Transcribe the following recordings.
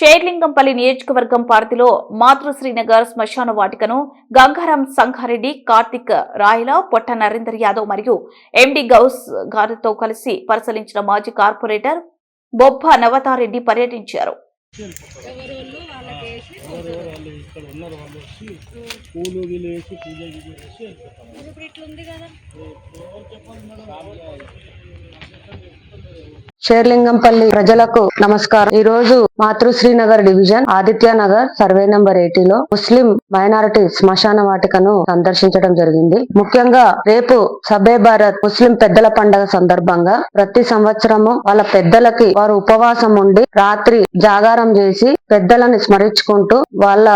షేర్లింగంపల్లి నియోజకవర్గం పార్టీలో మాతృశ్రీనగర్ శ్మశాన వాటికను గంగారాం సంఘారెడ్డి కార్తిక్ రాయల పొట్ట నరేందర్ యాదవ్ మరియు ఎండి గౌస్ గారితో కలిసి పరిశీలించిన మాజీ కార్పొరేటర్ బొబ్బ నవతారెడ్డి పర్యటించారు. పూజ గీలు షేర్లింగంపల్లి ప్రజలకు నమస్కారం. ఈ రోజు Matrusri Nagar division Aditya Nagar survey number ఎయిటీలో ముస్లిం మైనారిటీ శ్మశాన వాటికను సందర్శించడం జరిగింది. ముఖ్యంగా రేపు సబే భారత్ ముస్లిం పెద్దల పండగ సందర్భంగా ప్రతి సంవత్సరము వాళ్ళ పెద్దలకి వారు ఉపవాసం ఉండి రాత్రి జాగారం చేసి పెద్దలను స్మరించుకుంటూ వాళ్ళ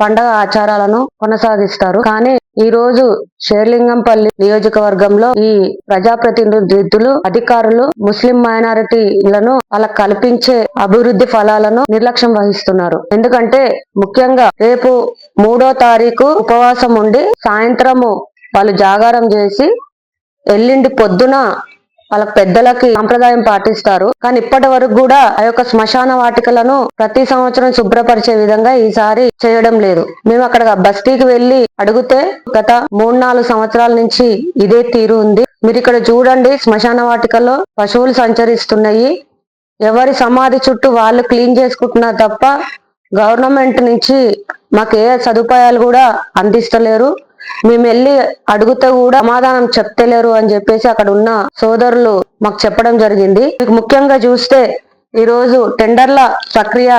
పండగ ఆచారాలను కొనసాగిస్తారు. కానీ ఈ రోజు షేర్లింగంపల్లి నియోజకవర్గంలో ఈ ప్రజాప్రతినిధులు అధికారులు ముస్లిం మైనారిటీలను అలా కల్పించే అభివృద్ధి ఫలాలను నిర్లక్ష్యం వహిస్తున్నారు. ఎందుకంటే ముఖ్యంగా రేపు మూడో తారీఖు ఉపవాసం ఉండి సాయంత్రము వాళ్ళు జాగారం చేసి ఎల్లుండి పొద్దున వాళ్ళ పెద్దలకి సాంప్రదాయం పాటిస్తారు. కానీ ఇప్పటి వరకు కూడా ఆ యొక్క శ్మశాన వాటికలను ప్రతి సంవత్సరం శుభ్రపరిచే విధంగా ఈసారి చేయడం లేదు. మేము అక్కడ బస్తీకి వెళ్ళి అడిగితే గత మూడు నాలుగు సంవత్సరాల నుంచి ఇదే తీరు ఉంది. మీరు ఇక్కడ చూడండి శ్మశాన వాటికలో పశువులు సంచరిస్తున్నాయి. ఎవరి సమాధి చుట్టూ వాళ్ళు క్లీన్ చేసుకుంటున్నారు తప్ప గవర్నమెంట్ నుంచి మాకు ఏ సదుపాయాలు కూడా అందిస్తలేరు. మేము వెళ్ళి అడుగుతే కూడా సమాధానం చెప్తలేరు అని చెప్పేసి అక్కడ ఉన్న సోదరులు మాకు చెప్పడం జరిగింది. మీకు ముఖ్యంగా చూస్తే ఈ రోజు టెండర్ల ప్రక్రియ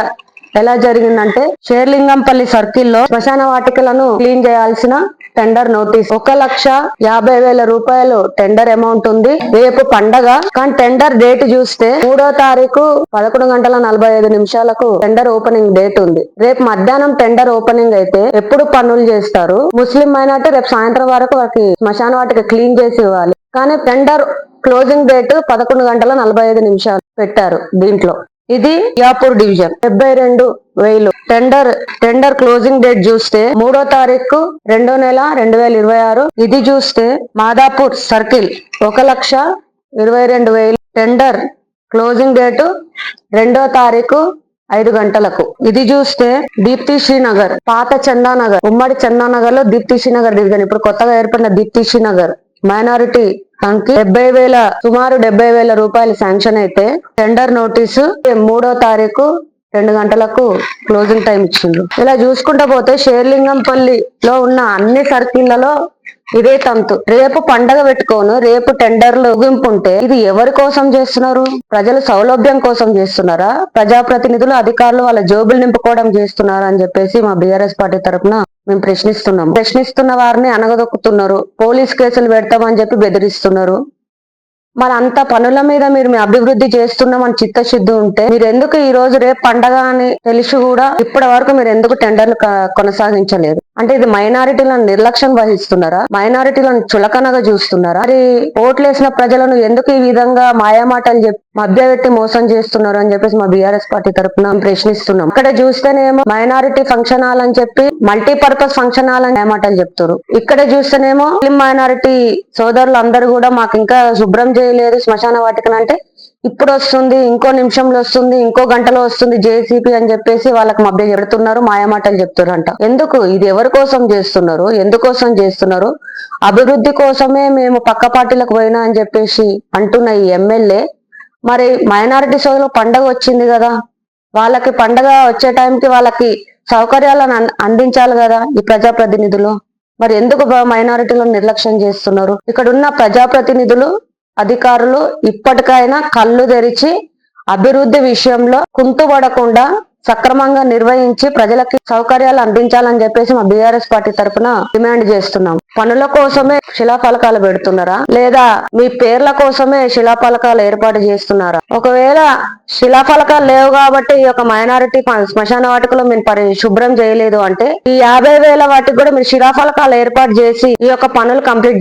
ఎలా జరిగిందంటే షేర్లింగంపల్లి సర్కిల్లో శ్మశాన వాటికలను క్లీన్ చేయాల్సిన టెండర్ నోటీస్. ఒక లక్ష యాభై వేల రూపాయలు టెండర్ అమౌంట్ ఉంది. రేపు పండగ. కానీ టెండర్ డేట్ చూస్తే మూడో తారీఖు పదకొండు గంటల నలభై ఐదు నిమిషాలకు టెండర్ ఓపెనింగ్ డేట్ ఉంది. రేపు మధ్యాహ్నం టెండర్ ఓపెనింగ్ అయితే ఎప్పుడు పనులు చేస్తారు? ముస్లిం మైనార్టీ రేపు సాయంత్రం వరకు వారికి శ్మశాన వాటిక క్లీన్ చేసి ఇవ్వాలి. కానీ టెండర్ క్లోజింగ్ డేట్ పదకొండు గంటల నలభై ఐదు నిమిషాలు పెట్టారు దీంట్లో. ఇది యాపూర్ డివిజన్. డెబ్బై రెండు వేలు. టెండర్ టెండర్ క్లోజింగ్ డేట్ చూస్తే మూడో తారీఖు రెండో నెల రెండు వేల ఇరవై ఆరు. ఇది చూస్తే మాదాపూర్ సర్కిల్ ఒక లక్ష ఇరవై రెండు వేలు. టెండర్ క్లోజింగ్ డేటు రెండో తారీఖు ఐదు గంటలకు. ఇది చూస్తే దీప్తి శ్రీనగర్ పాత చందానగర్ ఉమ్మడి చందానగర్లో దీప్తి శ్రీనగర్ డివిజన్. ఇప్పుడు కొత్తగా ఏర్పడిన దీప్తి శ్రీనగర్ మైనారిటీ దానికి డెబ్బై వేల సుమారు డెబ్బై వేల రూపాయలు శాంక్షన్ అయితే టెండర్ నోటీసు మూడో తారీఖు రెండు గంటలకు క్లోజింగ్ టైం ఇచ్చిండ్రు ఇలా చూసుకుంటా పోతే షేర్లింగంపల్లిలో ఉన్న అన్ని సర్కిళ్ళలో ఇదే తంతు. రేపు పండగ పెట్టుకోను రేపు టెండర్లు ముగింపు ఉంటే ఇది ఎవరి కోసం చేస్తున్నారు? ప్రజల సౌలభ్యం కోసం చేస్తున్నారా? ప్రజాప్రతినిధులు అధికారులు వాళ్ళ జోబులు నింపుకోవడం చేస్తున్నారా అని చెప్పేసి మా బీఆర్ఎస్ పార్టీ తరపున మేము ప్రశ్నిస్తున్నాం ప్రశ్నిస్తున్న వారిని అనగదొక్కుతున్నారు. పోలీస్ కేసులు పెడతామని చెప్పి బెదిరిస్తున్నారు. మరి అంత పనుల మీద మీరు మీ అభివృద్ధి చేస్తున్నామని చిత్తశుద్ధి ఉంటే మీరు ఎందుకు ఈ రోజు రేపు పండగ అని తెలిసి కూడా ఇప్పటి వరకు మీరు ఎందుకు టెండర్లు కొనసాగించలేదు? అంటే ఇది మైనారిటీలను నిర్లక్ష్యం వహిస్తున్నారా? మైనారిటీలను చులకనగా చూస్తున్నారా? మరి ఓట్లేసిన ప్రజలను ఎందుకు ఈ విధంగా మాయామాటలు చెప్పి మభ్యపెట్టి మోసం చేస్తున్నారు అని చెప్పేసి మా బీఆర్ఎస్ పార్టీ తరఫున ప్రశ్నిస్తున్నాం. ఇక్కడ చూస్తేనేమో మైనారిటీ ఫంక్షన్ హాల్ అని చెప్పి మల్టీపర్పస్ ఫంక్షన్ హాల్ అని మాటలు చెప్తారు ఇక్కడ చూస్తేనేమో ముస్లిం మైనారిటీ సోదరులు అందరూ కూడా మాకు ఇంకా శుభ్రం లేదు శ్మశాన వాటికను అంటే ఇప్పుడు వస్తుంది ఇంకో నిమిషంలో వస్తుంది ఇంకో గంటలో వస్తుంది జేసీపీ అని చెప్పేసి వాళ్ళకి మభ్య చెడుతున్నారు మాయమాటలు చెప్తున్నారంట ఎందుకు? ఇది ఎవరి కోసం చేస్తున్నారు? ఎందుకోసం చేస్తున్నారు? అభివృద్ధి కోసమే మేము పక్క పార్టీలకు పోయినా అని చెప్పేసి అంటున్న ఈ ఎమ్మెల్యే మరి మైనారిటీ సోదరులు పండగ వచ్చింది కదా. వాళ్ళకి పండగ వచ్చే టైంకి వాళ్ళకి సౌకర్యాలను అందించాలి కదా ఈ ప్రజాప్రతినిధులు. మరి ఎందుకు బ- మైనారిటీలను నిర్లక్ష్యం చేస్తున్నారు? ఇక్కడ ఉన్న ప్రజాప్రతినిధులు అధికారులు ఇప్పటికైనా కళ్ళు తెరిచి అభివృద్ధి విషయంలో కుంటుపడకుండా సక్రమంగా నిర్వహించి ప్రజలకి సౌకర్యాలు అందించాలని చెప్పేసి మా బీఆర్ఎస్ పార్టీ తరఫున డిమాండ్ చేస్తున్నాం. పనుల కోసమే శిలాఫలకాలు పెడుతున్నారా? లేదా మీ పేర్ల కోసమే శిలాఫలకాలు ఏర్పాటు చేస్తున్నారా? ఒకవేళ శిలాఫలకాలు లేవు కాబట్టి ఈ యొక్క మైనారిటీ శ్మశాన వాటికలో మేము పరి శుభ్రం చేయలేదు అంటే ఈ యాభై వేల వాటికి కూడా మీరు శిలాఫలకాలు ఏర్పాటు చేసి ఈ యొక్క పనులు కంప్లీట్